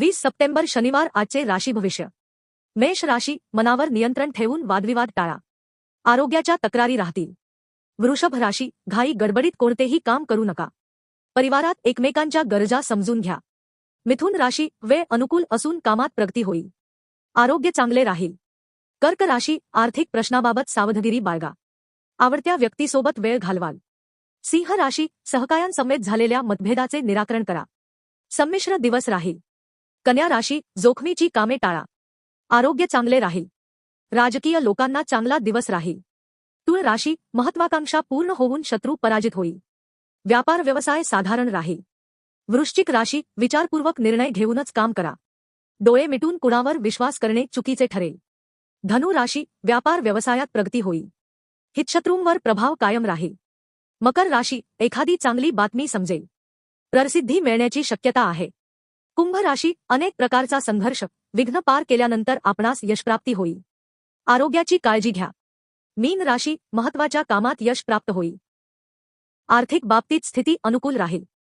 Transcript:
वीस सप्टेंबर शनिवार आजचे राशी भविष्य. मेष राशी मनावर नियंत्रण ठेवून वादविवाद टाळा. आरोग्याच्या तक्रारी राहतील. वृषभ राशी घाई गडबडीत कोणतेही काम करू नका. परिवारात एकमेकांच्या गरजा समजून घ्या. मिथुन राशी वेळ अनुकूल असून कामात प्रगती होईल. आरोग्य चांगले राहील. कर्क राशी आर्थिक प्रश्नाबाबत सावधगिरी बाळगा. आवडत्या व्यक्तीसोबत वेळ घालवाल. सिंह राशी सहकायांसमेत झालेल्या मतभेदाचे निराकरण करा. संमिश्र दिवस राहील. कन्या राशी जोखमीची कामे टाळा. आरोग्य चांगले राहील. राजकीय लोकांना चांगला दिवस राहील. तुळ राशी महत्वाकांक्षा पूर्ण होऊन शत्रू पराजित होईल. व्यापार व्यवसाय साधारण राहील. वृश्चिक राशी विचारपूर्वक निर्णय घेऊनच काम करा. डोळे मिटून कुणावर विश्वास करणे चुकीचे ठरेल. धनु राशी व्यापार व्यवसायात प्रगती होईल. हितशत्रूंवर प्रभाव कायम राहील. मकर राशी एखादी चांगली बातमी समजेल. प्रसिद्धी मिळण्याची शक्यता आहे. कुंभ राशी अनेक प्रकारचा संघर्ष विघ्न पार केल्यानंतर आपणास यशप्राप्ती होईल. आरोग्याची काळजी घ्या. मीन राशी महत्त्वाच्या कामात यश प्राप्त होईल. आर्थिक बाबतीत स्थिती अनुकूल राहील.